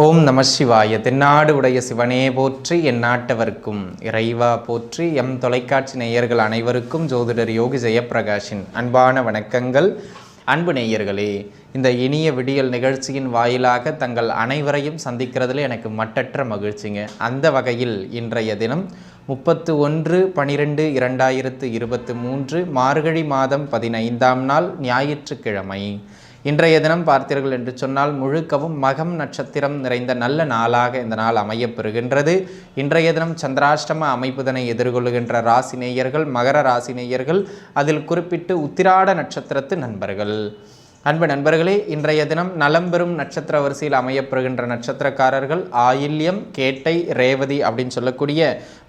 ஓம் நம சிவாய. தென்னாடு உடைய சிவனே போற்றி என் நாட்டவர்க்கும் இறைவா போற்றி. எம் தொலைக்காட்சி நேயர்கள் அனைவருக்கும் ஜோதிடர் யோகி ஜெயப்பிரகாஷின் அன்பான வணக்கங்கள். அன்பு நேயர்களே இந்த இனிய விடியல் நிகழ்ச்சியின் வாயிலாக தங்கள் அனைவரையும் சந்திக்கிறதுல எனக்கு மட்டற்ற மகிழ்ச்சிங்க. அந்த வகையில் இன்றைய தினம் முப்பத்து ஒன்று பனிரெண்டு இரண்டாயிரத்து இருபத்து மூன்று மார்கழி மாதம் பதினைந்தாம் நாள் ஞாயிற்றுக்கிழமை. இன்றைய தினம் பார்த்தீர்கள் என்று சொன்னால் முழுக்கவும் மகம் நட்சத்திரம் நிறைந்த நல்ல நாளாக இந்த நாள் அமையப்பெறுகின்றது. இன்றைய தினம் சந்திராஷ்டம அமைப்புதனை எதிர்கொள்கின்ற ராசி நேயர்கள் மகர ராசி நேயர்கள் அதில் குறிப்பிட்டு உத்திராட நட்சத்திரத்து நண்பர்கள். அன்பு நண்பர்களே இன்றைய தினம் நலம் பெறும் நட்சத்திர வரிசையில் அமையப்பெறுகின்ற நட்சத்திரக்காரர்கள் ஆயில்யம் கேட்டை ரேவதி அப்படின்னு சொல்லக்கூடிய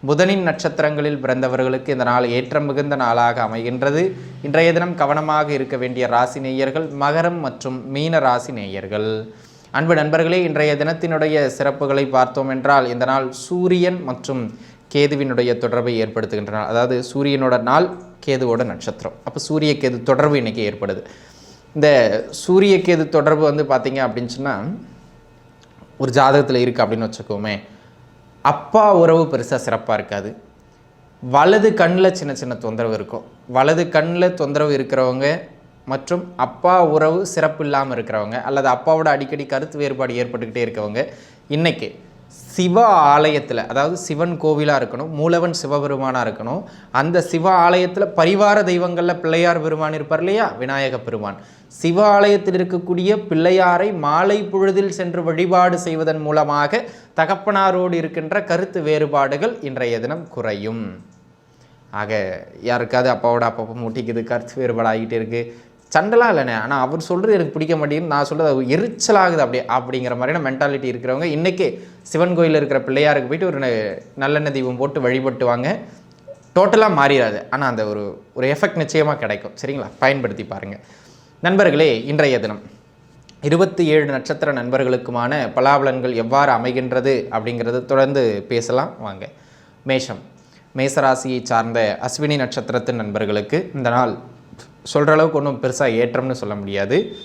புதனின் நட்சத்திரங்களில் பிறந்தவர்களுக்கு இந்த நாள் ஏற்றம் மிகுந்த நாளாக அமைகின்றது. இன்றைய தினம் கவனமாக இருக்க வேண்டிய ராசி நேயர்கள் மகரம் மற்றும் மீன ராசி நேயர்கள். அன்பு நண்பர்களே இன்றைய தினத்தினுடைய சிறப்புகளை பார்த்தோம் என்றால் இந்த நாள் சூரியன் மற்றும் கேதுவினுடைய தொடர்பை ஏற்படுத்துகின்ற நாள். அதாவது சூரியனோட நாள் கேதுவோட நட்சத்திரம். அப்போ சூரிய கேது தொடர்பு இன்றைக்கி ஏற்படுது. இந்த சூரிய கேது தொடர்பு வந்து பார்த்தீங்க அப்படின்னு சொன்னால் ஒரு ஜாதகத்தில் இருக்குது அப்படின்னு வச்சுக்கோமே. அப்பா உறவு பெருசாக சிறப்பாக இருக்காது. வலது கண்ணில் சின்ன சின்ன தொந்தரவு இருக்கும். வலது கண்ணில் தொந்தரவு இருக்கிறவங்க மற்றும் அப்பா உறவு சிறப்பு இல்லாமல் இருக்கிறவங்க அல்லது அப்பாவோட அடிக்கடி கருத்து வேறுபாடு ஏற்பட்டுக்கிட்டே இருக்கவங்க இன்றைக்கி சிவ ஆலயத்தில் அதாவது சிவன் கோவிலாக இருக்கணும் மூலவன் சிவபெருமானாக இருக்கணும் அந்த சிவ ஆலயத்தில் பரிவார தெய்வங்களில் பிள்ளையார் பெருமான் இருப்பார் இல்லையா? விநாயக பெருமான். சிவ ஆலயத்தில் இருக்கக்கூடிய பிள்ளையாரை மாலை பொழுதில் சென்று வழிபாடு செய்வதன் மூலமாக தகப்பனாரோடு இருக்கின்ற கருத்து வேறுபாடுகள் இன்றைய தினம் குறையும். ஆக யாருக்காவது அப்பாவோட அப்பப்போ மூட்டிக்குது கருத்து வேறுபாடாகிட்டே இருக்குது சண்டைலாம் இல்லைண்ணே. ஆனால் அவர் சொல்கிறது எனக்கு பிடிக்க மாட்டேங்குது நான் சொல்கிறது எரிச்சலாகுது அப்படி அப்படிங்கிற மாதிரியான மென்டாலிட்டி இருக்கிறவங்க இன்றைக்கே சிவன் கோயிலில் இருக்கிற பிள்ளையாருக்கு போயிட்டு ஒரு நல்லெண்ணெய் தீபம் போட்டு வழிபட்டு வாங்க. டோட்டலாக மாறிடாது. ஆனால் அந்த ஒரு ஒரு எஃபெக்ட் நிச்சயமாக கிடைக்கும். சரிங்களா? பயன்படுத்தி பாருங்கள் நண்பர்களே இன்றைய தினம் இருபத்தி ஏழு நட்சத்திர நண்பர்களுக்குமான பலாபலன்கள் எவ்வாறு அமைகின்றது அப்படிங்கிறது தொடர்ந்து பேசலாம். வாங்க. மேஷம். மேசராசியை சார்ந்த அஸ்வினி நட்சத்திரத்தின் நண்பர்களுக்கு இந்த நாள் சொல்கிற அளவுக்கு ஒன்றும் பெருசாக ஏற்றம்னு சொல்ல முடியாது.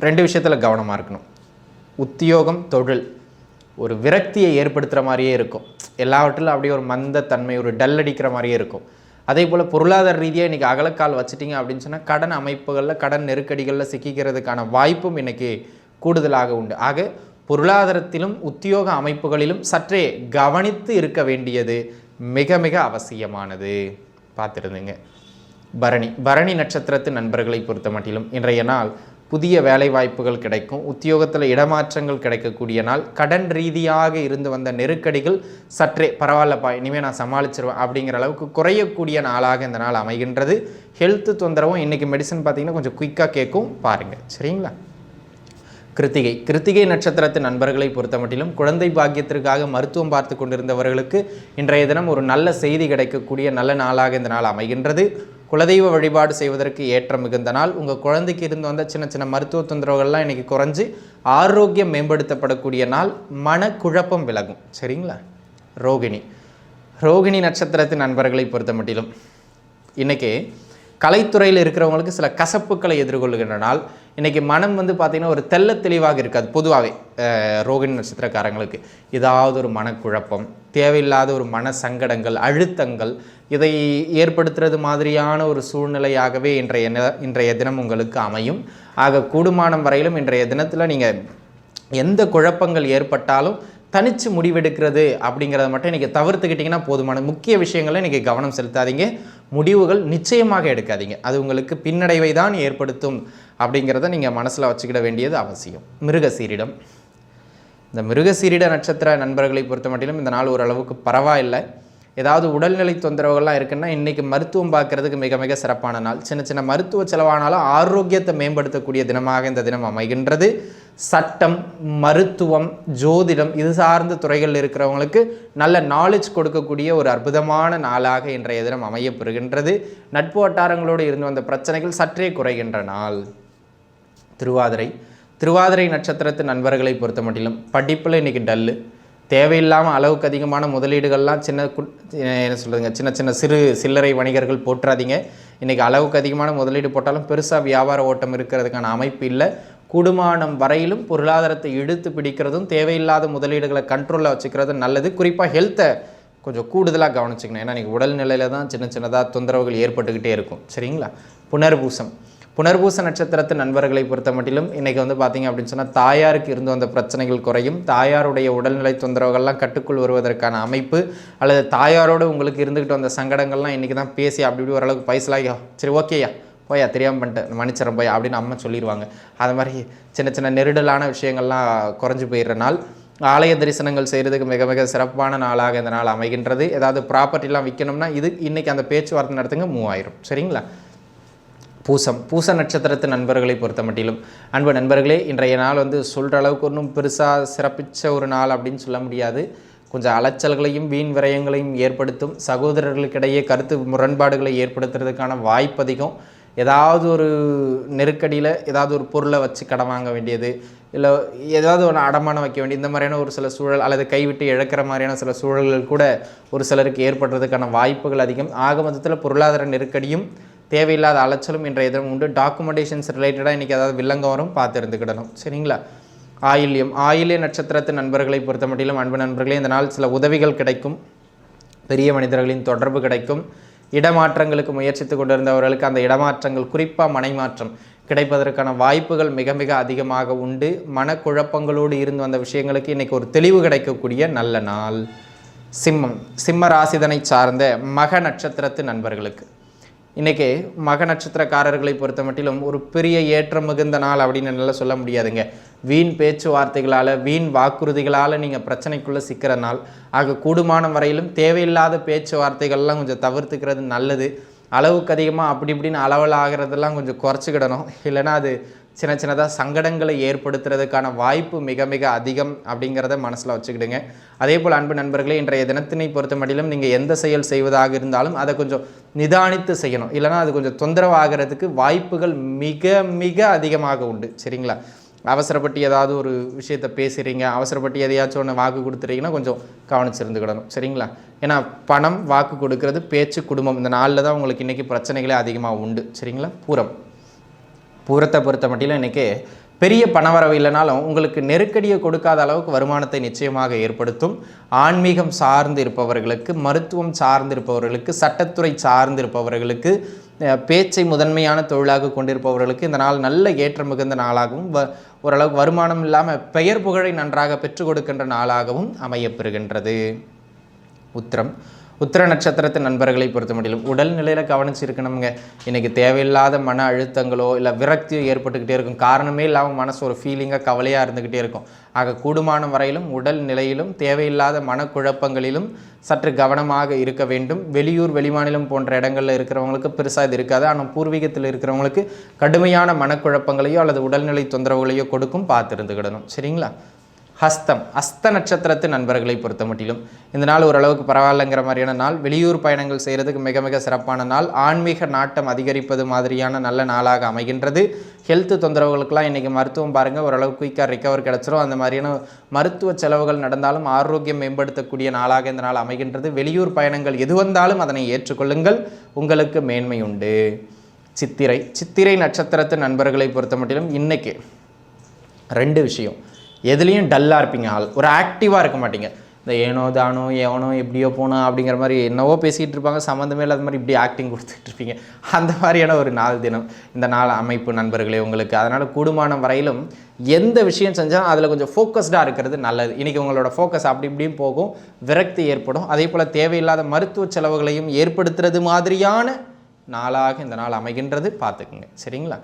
ரெண்டு விஷயத்தில் கவனமாக இருக்கணும். உத்தியோகம் தொழில் ஒரு விரக்தியை ஏற்படுத்துகிற மாதிரியே இருக்கும். எல்லாவற்றிலும் அப்படியே ஒரு மந்த தன்மை ஒரு டல் அடிக்கிற மாதிரியே இருக்கும். அதே போல் பொருளாதார ரீதியாக இன்றைக்கி அகலக்கால் வச்சிட்டிங்க அப்படின்னு சொன்னால் கடன் அமைப்புகளில் கடன் நெருக்கடிகளில் சிக்கிக்கிறதுக்கான வாய்ப்பும் இன்றைக்கி கூடுதலாக உண்டு. ஆக பொருளாதாரத்திலும் உத்தியோக அமைப்புகளிலும் சற்றே கவனித்து இருக்க வேண்டியது மிக மிக அவசியமானது. பார்த்துருந்துங்க. பரணி. பரணி நட்சத்திரத்து நண்பர்களை பொறுத்த மட்டிலும் இன்றைய நாள் புதிய வேலைவாய்ப்புகள் கிடைக்கும். உத்தியோகத்தில் இடமாற்றங்கள் கிடைக்கக்கூடிய நாள். கடன் ரீதியாக இருந்து வந்த நெருக்கடிகள் சற்றே பரவாயில்லப்பா இனிமேல் நான் சமாளிச்சிருவேன் அப்படிங்கிற அளவுக்கு குறையக்கூடிய நாளாக இந்த நாள் அமைகின்றது. ஹெல்த் தொந்தரவும் இன்றைக்கி மெடிசன் பார்த்திங்கன்னா கொஞ்சம் குயிக்காக கேட்கும். பாருங்கள் சரிங்களா? கிருத்திகை. கிருத்திகை நட்சத்திரத்து நண்பர்களை பொறுத்த மட்டிலும் குழந்தை பாக்கியத்திற்காக மருத்துவம் பார்த்து கொண்டிருந்தவர்களுக்கு இன்றைய தினம் ஒரு நல்ல செய்தி கிடைக்கக்கூடிய நல்ல நாளாக இந்த நாள் அமைகின்றது. குலதெய்வ வழிபாடு செய்வதற்கு ஏற்ற மிகுந்த நாள். உங்கள் குழந்தைக்கு இருந்து வந்த சின்ன சின்ன மருத்துவ தொந்தரவுகள்லாம் இன்றைக்கி குறைஞ்சி ஆரோக்கியம் மேம்படுத்தப்படக்கூடிய நாள். மனக்குழப்பம் விலகும். சரிங்களா? ரோகிணி. ரோகிணி நட்சத்திரத்தின் நண்பர்களை பொறுத்த மட்டிலும் இன்றைக்கி கலைத்துறையில் இருக்கிறவங்களுக்கு சில கசப்புக்களை எதிர்கொள்கின்ற நாள். இன்றைக்கி மனம் வந்து பார்த்திங்கன்னா ஒரு தெள்ள தெளிவாக இருக்காது பொதுவாகவே ரோகிணி நட்சத்திரக்காரங்களுக்கு ஏதாவது ஒரு மனக்குழப்பம் தேவையில்லாத ஒரு மன சங்கடங்கள் அழுத்தங்கள் இதை ஏற்படுத்துறது மாதிரியான ஒரு சூழ்நிலையாகவே இன்றைய இன்றைய தினம் உங்களுக்கு அமையும். ஆக கூடுமானம் வரையிலும் இன்றைய தினத்தில் நீங்கள் எந்த குழப்பங்கள் ஏற்பட்டாலும் தனிச்சு முடிவெடுக்கிறது அப்படிங்கிறத மட்டும் இன்றைக்கி தவிர்த்துக்கிட்டிங்கன்னா போதுமான முக்கிய விஷயங்களை இன்றைக்கி கவனம் செலுத்தாதீங்க. முடிவுகள் நிச்சயமாக எடுக்காதீங்க. அது உங்களுக்கு பின்னடைவை தான் ஏற்படுத்தும். அப்படிங்கிறத நீங்கள் மனசில் வச்சுக்கிட வேண்டியது அவசியம். மிருகசீரிடம். இந்த மிருகசீரிட நட்சத்திர நண்பர்களை பொறுத்த மட்டிலும் இந்த நாள் ஓரளவுக்கு பரவாயில்லை. ஏதாவது உடல்நிலை தொந்தரவுகள்லாம் இருக்குன்னா இன்றைக்கி மருத்துவம் பார்க்கறதுக்கு மிக மிக சிறப்பான நாள். சின்ன சின்ன மருத்துவ செலவானாலும் ஆரோக்கியத்தை மேம்படுத்தக்கூடிய தினமாக இந்த தினம் அமைகின்றது. சட்டம் மருத்துவம் ஜோதிடம் இது சார்ந்த துறைகளில் இருக்கிறவங்களுக்கு நல்ல நாலேஜ் கொடுக்கக்கூடிய ஒரு அற்புதமான நாளாக இன்றைய தினம் அமையப்பெறுகின்றது நட்பு வட்டாரங்களோடு இருந்து வந்த பிரச்சனைகள் சற்றே குறைகின்ற நாள். திருவாதிரை. திருவாதிரை நட்சத்திரத்து நண்பர்களை பொறுத்த மட்டிலும் படிப்பில் இன்றைக்கி டல்லு. தேவையில்லாமல் அளவுக்கு அதிகமான முதலீடுகள்லாம் சின்ன கு- என்ன சொல்கிறதுங்க சின்ன சின்ன சிறு சில்லறை வணிகர்கள் போட்டுறாதீங்க இன்றைக்கி அளவுக்கு அதிகமான முதலீடு போட்டாலும் பெருசாக வியாபார ஓட்டம் இருக்கிறதுக்கான அமைப்பு இல்லை. கூடுமானம் வரையிலும் பொருளாதாரத்தை இழுத்து பிடிக்கிறதும் தேவையில்லாத முதலீடுகளை கண்ட்ரோலில் வச்சுக்கிறதும் நல்லது. குறிப்பாக ஹெல்த்தை கொஞ்சம் கூடுதலாக கவனிச்சுக்கணும். ஏன்னா நீங்கள் உடல்நிலையில் தான் சின்ன சின்னதாக தொந்தரவுகள் ஏற்பட்டுக்கிட்டே இருக்கும். சரிங்களா? புனர்பூசம். புனர்பூச நட்சத்திரத்து நண்பர்களை பொறுத்த மட்டிலும் இன்றைக்கி வந்து பார்த்திங்க அப்படின்னு சொன்னால் தாயாருக்கு இருந்து வந்த பிரச்சனைகள் குறையும். தாயாருடைய உடல்நிலை தொந்தரவுகள்லாம் கட்டுக்குள் வருவதற்கான அமைப்பு அல்லது தாயாரோடு உங்களுக்கு இருந்துக்கிட்டு வந்த சங்கடங்கள்லாம் இன்றைக்கி தான் பேசி அப்படி இப்படி ஓரளவுக்கு பைசலாகியோ சரி ஓகேயா போயா? தெரியாமல் பண்ணிட்டு மன்னிச்சிடறேன் போய்? அப்படின்னு அம்மா சொல்லிடுவாங்க. அது மாதிரி சின்ன சின்ன நெருடலான விஷயங்கள்லாம் குறைஞ்சி போயிடுற நாள். ஆலய தரிசனங்கள் செய்கிறதுக்கு மிக மிக சிறப்பான நாளாக இந்த நாள் அமைகின்றது. ஏதாவது ப்ராப்பர்ட்டிலாம் விற்கணும்னா இது இன்றைக்கி அந்த பேச்சுவார்த்தை நடத்துங்க மூவாயிரம். சரிங்களா? பூசம் பூச நட்சத்திரத்து நண்பர்களை பொறுத்த மட்டிலும் அன்பு நண்பர்களே இன்றைய நாள் வந்து சொல்கிற அளவுக்கு ஒன்றும் பெருசாக சிறப்பித்த ஒரு நாள் அப்படின்னு சொல்ல முடியாது. கொஞ்சம் அலைச்சல்களையும் வீண் விரயங்களையும் ஏற்படுத்தும் சகோதரர்களுக்கிடையே கருத்து முரண்பாடுகளை ஏற்படுத்துறதுக்கான வாய்ப்பு அதிகம். ஏதாவது ஒரு நெருக்கடியில் ஏதாவது ஒரு பொருளை வச்சு கடன் வாங்க வேண்டியது இல்லை ஏதாவது ஒன்று அடமானம் வைக்க வேண்டிய இந்த மாதிரியான ஒரு சில சூழல் அல்லது கைவிட்டு இழக்கிற மாதிரியான சில சூழல்கள் கூட ஒரு சிலருக்கு ஏற்படுறதுக்கான வாய்ப்புகள் அதிகம். ஆக மொத்தத்தில் பொருளாதார நெருக்கடியும் தேவையில்லாத அலைச்சலும் இன்றைய தினம் உண்டு. டாக்குமெண்டேஷன்ஸ் ரிலேட்டடாக இன்றைக்கி ஏதாவது வில்லங்க வரும் பார்த்து இருந்துக்கிடணும் சரிங்களா? ஆயில்யம். ஆயில்ய நட்சத்திரத்து நண்பர்களை பொறுத்த மட்டிலும் அன்பு நண்பர்களே இந்த நாள் சில உதவிகள் கிடைக்கும். பெரிய மனிதர்களின் தொடர்பு கிடைக்கும். இடமாற்றங்களுக்கு முயற்சித்து கொண்டிருந்தவர்களுக்கு அந்த இடமாற்றங்கள் குறிப்பாக மனைமாற்றம் கிடைப்பதற்கான வாய்ப்புகள் மிக மிக அதிகமாக உண்டு. மனக்குழப்பங்களோடு இருந்து வந்த விஷயங்களுக்கு இன்றைக்கி ஒரு தெளிவு கிடைக்கக்கூடிய நல்ல நாள். சிம்மம். சிம்ம ராசிதனை சார்ந்த மக நட்சத்திரத்து நண்பர்களுக்கு. இன்றைக்கி மக நட்சத்திரக்காரர்களை பொறுத்த மட்டிலும் ஒரு பெரிய ஏற்றம் மிகுந்த நாள் அப்படின்னு என்னால் சொல்ல முடியாதுங்க. வீண் பேச்சுவார்த்தைகளால் வீண் வாக்குறுதிகளால் நீங்கள் பிரச்சனைக்குள்ளே சிக்கிற நாள். ஆக கூடுமான வரையிலும் தேவையில்லாத பேச்சுவார்த்தைகள்லாம் கொஞ்சம் தவிர்த்துக்கிறது நல்லது. அளவுக்கு அதிகமாக அப்படி இப்படின்னு அளவில் ஆகிறதெல்லாம் கொஞ்சம் குறைச்சிக்கிடணும். இல்லைன்னா அது சின்ன சின்னதாக சங்கடங்களை ஏற்படுத்துறதுக்கான வாய்ப்பு மிக மிக அதிகம் அப்படிங்கிறத மனசில் வச்சுக்கிடுங்க. அதே போல் அன்பு நண்பர்களே இன்றைய தினத்தினை பொறுத்த மட்டிலும் நீங்கள் எந்த செயல் செய்வதாக இருந்தாலும் அதை கொஞ்சம் நிதானித்து செய்யணும். இல்லைனா அது கொஞ்சம் தொந்தரவாகிறதுக்கு வாய்ப்புகள் மிக மிக அதிகமாக உண்டு. சரிங்களா? அவசரப்பட்டு ஏதாவது ஒரு விஷயத்தை பேசுகிறீங்க அவசரப்பட்டு எதையாச்சும் ஒன்று வாக்கு கொடுத்துறீங்கன்னா கொஞ்சம் கவனிச்சிருந்துக்கிடணும் சரிங்களா? ஏன்னா பணம் வாக்கு கொடுக்கறது பேச்சு குடும்பம். இந்த நாளில் தான் உங்களுக்கு இன்றைக்கி பிரச்சனைகளே அதிகமாக உண்டு. சரிங்களா? பூரம். பூரத்தை பொறுத்த மட்டிலும் இன்றைக்கி பெரிய பணவரவு இல்லைனாலும் உங்களுக்கு நெருக்கடியை கொடுக்காத அளவுக்கு வருமானத்தை நிச்சயமாக ஏற்படுத்தும். ஆன்மீகம் சார்ந்து இருப்பவர்களுக்கு மருத்துவம் சார்ந்து இருப்பவர்களுக்கு சட்டத்துறை சார்ந்து இருப்பவர்களுக்கு பேச்சை முதன்மையான தொழிலாக கொண்டிருப்பவர்களுக்கு இந்த நாள் நல்ல ஏற்றம் மிகுந்த நாளாகவும் வ ஓரளவுக்கு வருமானம் இல்லாமல் பெயர் புகழை நன்றாக பெற்றுக் கொடுக்கின்ற நாளாகவும் அமையப்பெறுகின்றது உத்திரம். உத்திர நட்சத்திரத்து நண்பர்களை பொறுத்த முடியலும் உடல்நிலையில் கவனிச்சிருக்கணுங்க இன்றைக்கி தேவையில்லாத மன அழுத்தங்களோ இல்லை விரக்தியோ ஏற்பட்டுக்கிட்டே இருக்கும். காரணமே இல்லாமல் மனசு ஒரு ஃபீலிங்காக கவலையாக இருந்துக்கிட்டே இருக்கும். ஆக கூடுமான வரையிலும் உடல் நிலையிலும் தேவையில்லாத மனக்குழப்பங்களிலும் சற்று கவனமாக இருக்க வேண்டும். வெளியூர் வெளிமாநிலம் போன்ற இடங்களில் இருக்கிறவங்களுக்கு பெருசாக இது இருக்காது. ஆனால் பூர்வீகத்தில் இருக்கிறவங்களுக்கு கடுமையான மனக்குழப்பங்களையோ அல்லது உடல்நிலை தொந்தரவுகளையோ கொடுக்கும். பார்த்துருந்துக்கிடணும் சரிங்களா? ஹஸ்தம் அஸ்த நட்சத்திரத்து நண்பர்களை பொறுத்த மட்டிலும் இந்த நாள் ஓரளவுக்கு பரவாயில்லைங்கிற மாதிரியான நாள். வெளியூர் பயணங்கள் செய்கிறதுக்கு மிக மிக சிறப்பான நாள். ஆன்மீக நாட்டம் அதிகரிப்பது மாதிரியான நல்ல நாளாக அமைகின்றது. ஹெல்த் தொந்தரவுகளுக்கெல்லாம் இன்றைக்கி மருத்துவம் பாருங்கள் ஓரளவு குயிக்காக ரிக்கவர் கிடச்சிரும். அந்த மாதிரியான மருத்துவ செலவுகள் நடந்தாலும் ஆரோக்கியம் மேம்படுத்தக்கூடிய நாளாக இந்த நாள் அமைகின்றது. வெளியூர் பயணங்கள் எது வந்தாலும் அதனை ஏற்றுக்கொள்ளுங்கள். உங்களுக்கு மேன்மை உண்டு. சித்திரை. சித்திரை நட்சத்திரத்து நண்பர்களை பொறுத்த மட்டிலும் இன்றைக்கி ரெண்டு விஷயம். எதுலேயும் டல்லாக இருப்பீங்க. ஆள் ஒரு ஆக்டிவாக இருக்க மாட்டீங்க. இந்த ஏனோ தானோ ஏவனோ எப்படியோ போனோம் அப்படிங்கிற மாதிரி என்னவோ பேசிகிட்டு இருப்பாங்க. சம்மந்தமே இல்லாத மாதிரி இப்படி ஆக்டிங் கொடுத்துட்டு இருப்பீங்க. அந்த மாதிரியான ஒரு நாள் தினம் இந்த நாள் அமைப்பு நண்பர்களே உங்களுக்கு. அதனால் கூடுமான வரையிலும் எந்த விஷயம் செஞ்சாலும் அதில் கொஞ்சம் ஃபோக்கஸ்டாக இருக்கிறது நல்லது. இன்றைக்கி உங்களோட ஃபோக்கஸ் அப்படி இப்படியும் போகும். விரக்தி ஏற்படும். அதே போல் தேவையில்லாத மருத்துவ செலவுகளையும் ஏற்படுத்துறது மாதிரியான நாளாக இந்த நாள் அமைகின்றது. பார்த்துக்குங்க. சரிங்களா?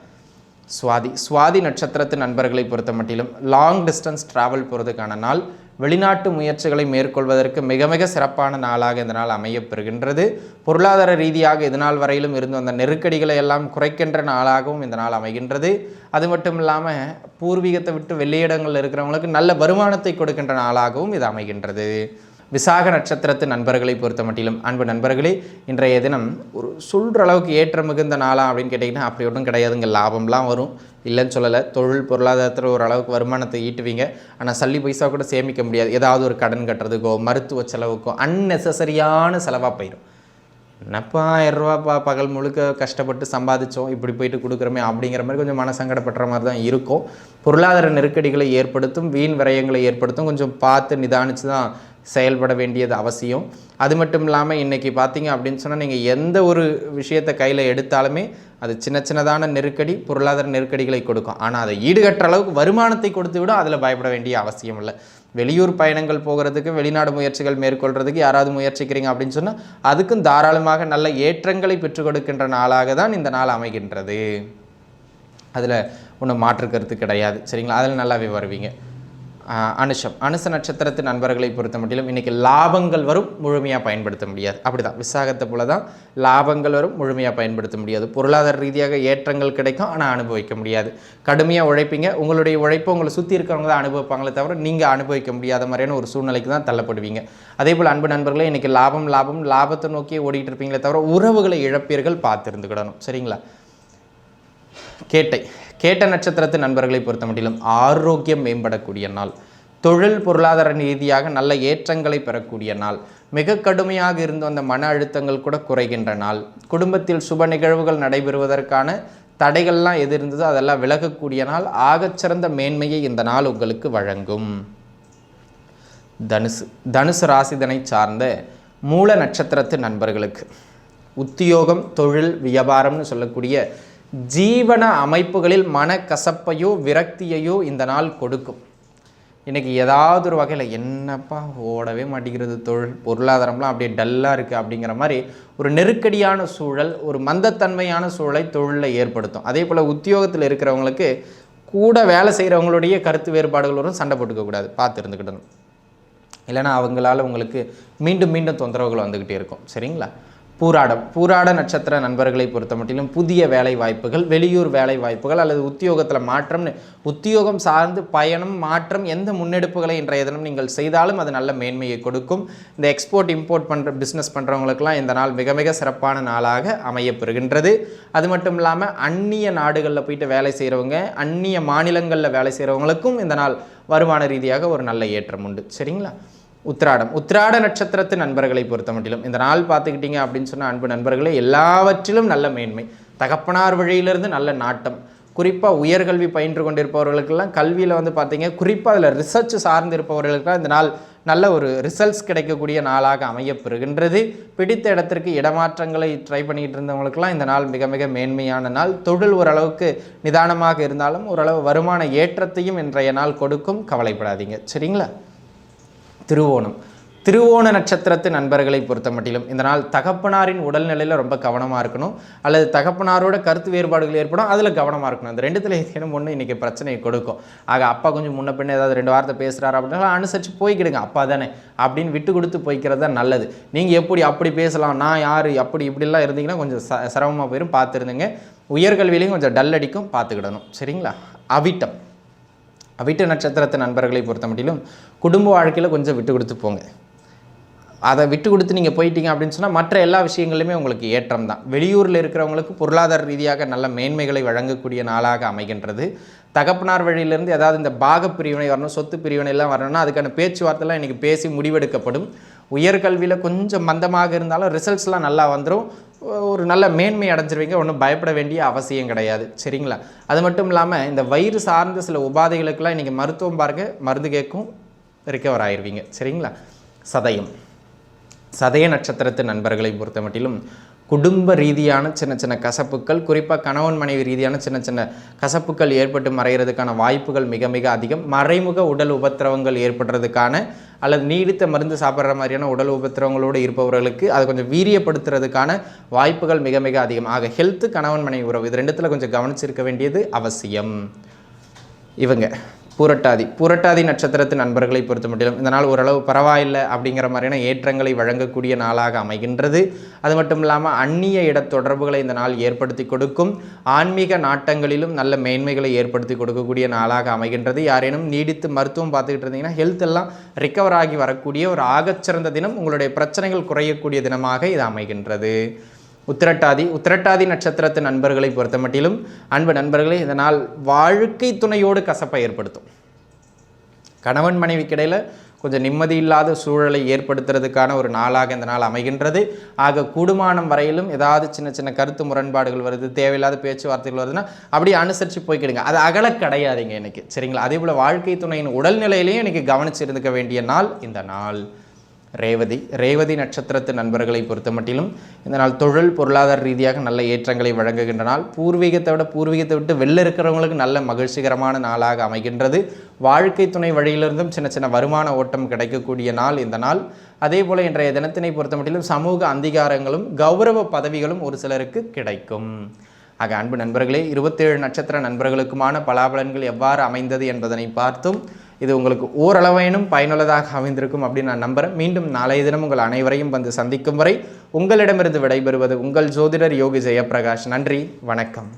சுவாதி சுவாதி நட்சத்திரத்து நண்பர்களை பொறுத்த மட்டிலும் லாங் டிஸ்டன்ஸ் ட்ராவல் போகிறதுக்கான நாள் வெளிநாட்டு முயற்சிகளை மேற்கொள்வதற்கு மிக மிக சிறப்பான நாளாக இந்த நாள் அமையப்பெறுகின்றது. பொருளாதார ரீதியாக இது நாள் வரையிலும் இருந்து வந்த நெருக்கடிகளை எல்லாம் குறைக்கின்ற நாளாகவும் இந்த நாள் அமைகின்றது. அது மட்டும் இல்லாமல் பூர்வீகத்தை விட்டு வெளியிடங்களில் இருக்கிறவங்களுக்கு நல்ல வருமானத்தை கொடுக்கின்ற நாளாகவும் இது அமைகின்றது. விசாக நட்சத்திரத்து நண்பர்களை பொறுத்த மட்டிலும் அன்பு நண்பர்களே இன்றைய தினம் ஒரு சொல்கிற அளவுக்கு ஏற்ற மிகுந்த நாளா அப்படின்னு கேட்டிங்கன்னா அப்படி ஒன்றும் கிடையாதுங்க. லாபம்லாம் வரும். இல்லைன்னு சொல்லலை. தொழில் பொருளாதாரத்தில் ஓரளவுக்கு வருமானத்தை ஈட்டுவீங்க. ஆனால் சல்லி பைசா கூட சேமிக்க முடியாது. ஏதாவது ஒரு கடன் கட்டுறதுக்கோ மருத்துவ செலவுக்கோ அன்னெசரியான செலவாக போயிடும் என்னப்பா ஆயிரம் ரூபாப்பா பகல் முழுக்க கஷ்டப்பட்டு சம்பாதிச்சோம் இப்படி போயிட்டு கொடுக்குறோமே அப்படிங்கிற மாதிரி கொஞ்சம் மனசங்கடப்படுற மாதிரி தான் இருக்கும். பொருளாதார நெருக்கடிகளை ஏற்படுத்தும் வீண் விரயங்களை ஏற்படுத்தும் கொஞ்சம் பார்த்து நிதானித்து தான் செயல்பட வேண்டியது அவசியம். அது மட்டும் இல்லாமல் இன்றைக்கி பார்த்தீங்க அப்படின்னு சொன்னால் நீங்கள் எந்த ஒரு விஷயத்தை கையில் எடுத்தாலுமே அது சின்ன சின்னதான நெருக்கடி பொருளாதார நெருக்கடிகளை கொடுக்கும். ஆனால் அதை ஈடுகட்டுற அளவுக்கு வருமானத்தை கொடுத்து விட அதில் பயப்பட வேண்டிய அவசியம் இல்லை. வெளியூர் பயணங்கள் போகிறதுக்கு வெளிநாடு முயற்சிகள் மேற்கொள்கிறதுக்கு யாராவது முயற்சிக்கிறீங்க அப்படின்னு சொன்னால் அதுக்கும் தாராளமாக நல்ல ஏற்றங்களை பெற்றுக் கொடுக்கின்ற நாளாக தான் இந்த நாள் அமைகின்றது. அதில் ஒன்றும் மாற்று கருத்து கிடையாது. சரிங்களா? அதில் நல்லாவே வருவீங்க. அனுஷம். அனுச நட்சத்திரத்து நண்பர்களை பொறுத்த மட்டிலும் இன்றைக்கி லாபங்கள் வரும் முழுமையாக பயன்படுத்த முடியாது. அப்படிதான். விசாகத்தை போல தான் லாபங்கள் வரும் முழுமையாக பயன்படுத்த முடியாது. பொருளாதார ரீதியாக ஏற்றங்கள் கிடைக்கும் ஆனால் அனுபவிக்க முடியாது. கடுமையாக உழைப்பீங்க. உங்களுடைய உழைப்பு உங்களை சுற்றி இருக்கிறவங்க தான் அனுபவிப்பாங்களே தவிர நீங்கள் அனுபவிக்க முடியாத மாதிரியான ஒரு சூழ்நிலைக்கு தான் தள்ளப்படுவீங்க. அதே போல் அன்பு நண்பர்களே இன்றைக்கி லாபம் லாபம் லாபத்தை நோக்கியே ஓடிக்கிட்டு இருப்பீங்களே தவிர உறவுகளை இழப்பீர்கள் பார்த்துருந்துக்கிடணும் சரிங்களா? கேட்டை. கேட்ட நட்சத்திரத்து நண்பர்களை பொறுத்த மட்டிலும் ஆரோக்கியம் மேம்படக்கூடிய நாள். தொழில் பொருளாதார ரீதியாக நல்ல ஏற்றங்களை பெறக்கூடிய நாள். மிக கடுமையாக இருந்து வந்த மன அழுத்தங்கள் கூட குறைகின்ற நாள். குடும்பத்தில் சுப நிகழ்வுகள் நடைபெறுவதற்கான தடைகள்லாம் எது இருந்ததோ அதெல்லாம் விலகக்கூடிய நாள். ஆகச்சிறந்த மேன்மையை இந்த நாள் உங்களுக்கு வழங்கும். தனுசு தனுசு ராசிதனை சார்ந்த மூல நட்சத்திரத்து நண்பர்களுக்கு. உத்தியோகம் தொழில் வியாபாரம்னு சொல்லக்கூடிய ஜீவன அமைப்புகளில் மனக்கசப்பையோ விரக்தியையோ இந்த நாள் கொடுக்கும். இன்றைக்கி ஏதாவது ஒரு வகையில் என்னப்பா ஓடவே மாட்டேங்கிறது தொழில் பொருளாதாரம்லாம் அப்படியே டல்லாக இருக்குது அப்படிங்கிற மாதிரி ஒரு நெருக்கடியான சூழல் ஒரு மந்தத்தன்மையான சூழலை தொழிலில் ஏற்படுத்தும். அதே போல் உத்தியோகத்தில் இருக்கிறவங்களுக்கு கூட வேலை செய்கிறவங்களுடைய கருத்து வேறுபாடுகள் வரும் சண்டை போட்டுக்க கூடாது. பார்த்து இருந்துக்கிட்டணும் இல்லைனா அவங்களால உங்களுக்கு மீண்டும் மீண்டும் தொந்தரவுகள் வந்துக்கிட்டே இருக்கும். சரிங்களா? பூராடம் பூராட நட்சத்திர நண்பர்களை பொறுத்த மட்டிலும் புதிய வேலை வாய்ப்புகள் வெளியூர் வேலை வாய்ப்புகள் அல்லது உத்தியோகத்தில் மாற்றம்னு உத்தியோகம் சார்ந்து பயணம் மாற்றம் எந்த முன்னெடுப்புகளை இன்றைய தினம் நீங்கள் செய்தாலும் அது நல்ல மேன்மையை கொடுக்கும். இந்த எக்ஸ்போர்ட் இம்போர்ட் பண்ணுற பிஸ்னஸ் பண்ணுறவங்களுக்கெல்லாம் இந்த நாள் மிக மிக சிறப்பான நாளாக அமையப்பெறுகின்றது. அது மட்டும் இல்லாமல் அந்நிய நாடுகளில் போயிட்டு வேலை செய்கிறவங்க அந்நிய மாநிலங்களில் வேலை செய்கிறவங்களுக்கும் இந்த நாள் வருமான ரீதியாக ஒரு நல்ல ஏற்றம் உண்டு. சரிங்களா? உத்திராடம். உத்திராட நட்சத்திரத்து நண்பர்களை பொறுத்த மட்டிலும் இந்த நாள் பார்த்துக்கிட்டீங்க அப்படின்னு சொன்ன அன்பு நண்பர்களே எல்லாவற்றிலும் நல்ல மேன்மை. தகப்பனார் வழியிலிருந்து நல்ல நாட்டம். குறிப்பாக உயர்கல்வி பயின்று கொண்டிருப்பவர்களுக்கெல்லாம் கல்வியில் வந்து பார்த்தீங்க குறிப்பாக அதில் ரிசர்ச் சார்ந்து இருப்பவர்களுக்கெல்லாம் இந்த நாள் நல்ல ஒரு ரிசல்ட்ஸ் கிடைக்கக்கூடிய நாளாக அமையப்பெறுகின்றது. பிடித்த இடத்திற்கு இடமாற்றங்களை ட்ரை பண்ணிகிட்டு இருந்தவங்களுக்கெல்லாம் இந்த நாள் மிக மிக மேன்மையான நாள். தொழில் ஓரளவுக்கு நிதானமாக இருந்தாலும் ஓரளவு வருமான ஏற்றத்தையும் இன்றைய நாள் கொடுக்கும். கவலைப்படாதீங்க. சரிங்களா? திருவோணம். திருவோண நட்சத்திரத்து நண்பர்களை பொறுத்த மட்டிலும் இந்த நாள் தகப்பனாரின் உடல்நிலையில் ரொம்ப கவனமாக இருக்கணும். அல்லது தகப்பனாரோட கருத்து வேறுபாடுகள் ஏற்படும் அதில் கவனமாக இருக்கணும். அந்த ரெண்டுத்தில் ஏதேனும் ஒன்று இன்றைக்கி பிரச்சனையை கொடுக்கும். ஆக அப்பா கொஞ்சம் முன்ன பின்ன ஏதாவது ரெண்டு வார்த்தை பேசுகிறாரு அப்படின்னா அனுசரித்து போய்க்கிடுங்க. அப்பா தானே அப்படின்னு விட்டு கொடுத்து போய்க்கிறது தான் நல்லது. நீங்கள் எப்படி அப்படி பேசலாம் நான் யார் அப்படி இப்படிலாம் இருந்தீங்கன்னா கொஞ்சம் ச சிரமமாக போயிடும் பார்த்துருந்துங்க. உயர்கல்வியிலையும் கொஞ்சம் டல் அடிக்கும். பார்த்துக்கிடணும். சரிங்களா? அவிட்டம். வீட்டு நட்சத்திரத்து நண்பர்களை பொறுத்த மட்டிலும் குடும்ப வாழ்க்கையில் கொஞ்சம் விட்டு கொடுத்து போங்க. அதை விட்டு கொடுத்து நீங்கள் போயிட்டீங்க அப்படின்னு சொன்னால் மற்ற எல்லா விஷயங்களுமே உங்களுக்கு ஏற்றம் தான். வெளியூரில் இருக்கிறவங்களுக்கு பொருளாதார ரீதியாக நல்ல மேன்மைகளை வழங்கக்கூடிய நாளாக அமைகின்றது. தகப்பனார் வழியிலேருந்து ஏதாவது இந்த பாக பிரிவினை வரணும் சொத்து பிரிவினைலாம் வரணும்னா அதுக்கான பேச்சுவார்த்தைலாம் இன்றைக்கி பேசி முடிவெடுக்கப்படும். உயர்கல்வியில் கொஞ்சம் மந்தமாக இருந்தாலும் ரிசல்ட்ஸ்லாம் நல்லா வந்துடும் ஒரு நல்ல மேன்மை அடைஞ்சிருவீங்க. ஒன்றும் பயப்பட வேண்டிய அவசியம் கிடையாது. சரிங்களா? அது மட்டும் இல்லாமல் இந்த வயிறு சார்ந்த சில உபாதைகளுக்கெல்லாம் இன்றைக்கி மருத்துவம் பாருங்க. மருந்து கேட்கும் ரிக்கவர் ஆயிருவீங்க சரிங்களா? சதயம். சதய நட்சத்திரத்து நண்பர்களை பொறுத்த மட்டிலும் குடும்ப ரீதியான சின்ன சின்ன கசப்புக்கள் குறிப்பாக கணவன் மனைவி ரீதியான சின்ன சின்ன கசப்புக்கள் ஏற்பட்டு மறைகிறதுக்கான வாய்ப்புகள் மிக மிக அதிகம். மறைமுக உடல் உபத்திரவங்கள் ஏற்படுறதுக்கான அல்லது நீடித்த மருந்து சாப்பிட்ற மாதிரியான உடல் உபத்திரவங்களோடு இருப்பவர்களுக்கு அதை கொஞ்சம் வீரியப்படுத்துறதுக்கான வாய்ப்புகள் மிக மிக அதிகம். ஆக ஹெல்த்து கணவன் மனைவி உறவு இது ரெண்டுத்தில் கொஞ்சம் கவனிச்சிருக்க வேண்டியது அவசியம். இவங்க. பூரட்டாதி பூரட்டாதி நட்சத்திரத்து நண்பர்களை பொறுத்த மட்டும் இந்த நாள் ஓரளவு பரவாயில்லை அப்படிங்கிற மாதிரியான ஏற்றங்களை வழங்கக்கூடிய நாளாக அமைகின்றது. அது மட்டும் இல்லாமல் அந்நிய இட தொடர்புகளை இந்த நாள் ஏற்படுத்தி கொடுக்கும். ஆன்மீக நாட்டங்களிலும் நல்ல மேன்மைகளை ஏற்படுத்தி கொடுக்கக்கூடிய நாளாக அமைகின்றது. யாரேனும் நீடித்து மருத்துவம் பார்த்துக்கிட்டு இருந்தீங்கன்னா ஹெல்த் எல்லாம் ரிக்கவர் ஆகி வரக்கூடிய ஒரு ஆகச்சிறந்த தினம் உங்களுடைய பிரச்சனைகள் குறையக்கூடிய தினமாக இது அமைகின்றது. உத்திரட்டாதி உத்திரட்டாதி நட்சத்திரத்து நண்பர்களை பொறுத்த மட்டிலும் அன்பு நண்பர்களே இதனால் வாழ்க்கை துணையோடு கசப்பை ஏற்படுத்தும். கணவன் மனைவிக்கிடையில் கொஞ்சம் நிம்மதி இல்லாத சூழலை ஏற்படுத்துறதுக்கான ஒரு நாளாக இந்த நாள் அமைகின்றது. ஆக கூடுமானம் வரையிலும் ஏதாவது சின்ன சின்ன கருத்து முரண்பாடுகள் வருது தேவையில்லாத பேச்சுவார்த்தைகள் வருதுன்னா அப்படியே அனுசரித்து போய்க்கிடுங்க. அது அகல கிடையாதுங்க எனக்கு சரிங்களா? அதே போல் வாழ்க்கை துணையின் உடல்நிலையிலையும் எனக்கு கவனிச்சு இருந்துக்க வேண்டிய நாள் இந்த நாள். ரேவதி ரேவதி நட்சத்திரத்து நண்பர்களை பொறுத்தமட்டிலும் இந்த நாள் தொழில் பொருளாதார ரீதியாக நல்ல ஏற்றங்களை வழங்குகின்ற நாள். பூர்வீகத்தை விட பூர்வீகத்தை விட்டு வெளில இருக்கிறவங்களுக்கு நல்ல மகிழ்ச்சிகரமான நாளாக அமைகின்றது. வாழ்க்கை துணை வழியிலிருந்தும் சின்ன சின்ன வருமான ஓட்டம் கிடைக்கக்கூடிய நாள் இந்த நாள். அதே போல் இன்றைய தினத்தினை பொறுத்தமட்டிலும் சமூக அங்கீகாரங்களும் கௌரவ பதவிகளும் ஒரு சிலருக்கு கிடைக்கும். ஆக அன்பு நண்பர்களே இருபத்தேழு நட்சத்திர நண்பர்களுக்குமான பலாபலன்கள் எவ்வாறு அமைந்தது என்பதனை பார்த்தும் இது உங்களுக்கு ஓரளவேனும் பயனுள்ளதாக அமைந்திருக்கும் அப்படின்னு நான் நம்புகிறேன் மீண்டும் நாளைய தினம் உங்கள் அனைவரையும் வந்து சந்திக்கும் வரை உங்களிடமிருந்து விடைபெறுவது உங்கள் ஜோதிடர் யோகி ஜெயபிரகாஷ் நன்றி வணக்கம்.